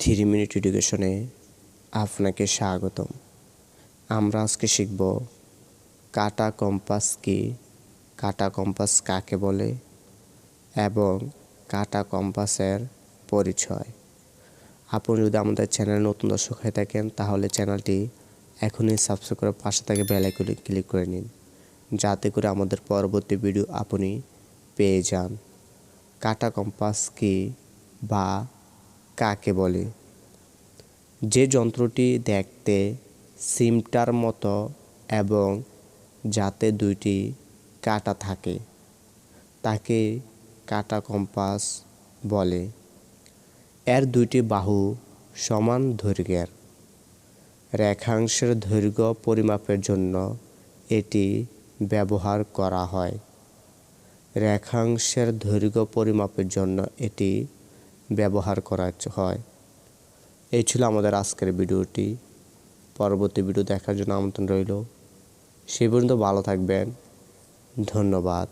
Three minute এডুকেশনে আপনাকে স্বাগতম। আমরা আজকে শিখব কাটা কম্পাস কি, কাটা কম্পাস কাকে বলে এবং কাটা কম্পাসের পরিচয়। আপনি যদি আমাদের চ্যানেল নতুন দর্শক হয়ে থাকেন, তাহলে চ্যানেলটি এখনই সাবস্ক্রাইব করে পাশে থাকে বেল আইকনে ক্লিক করে নিন, যাতে করে আমাদের পরবর্তী ভিডিও আপনি পেয়ে যান। কাটা কম্পাস কি বা কাকে বলে? যে যন্ত্রটি দেখতে সিমটার মতো এবং যাতে দুইটি কাটা থাকে, তাকে কাটা কম্পাস বলে। এর দুইটি বাহু সমান দৈর্ঘ্যের। রেখাংশের দৈর্ঘ্য পরিমাপের জন্য এটি ব্যবহার করা হয়। রেখাংশের দৈর্ঘ্য পরিমাপের জন্য এটি ব্যবহার করা হয়। এই ছিল আমাদের আজকের ভিডিওটি। পরবর্তী ভিডিও দেখার জন্য আমন্ত্রণ রইল। সে পর্যন্ত ভালো থাকবেন। ধন্যবাদ।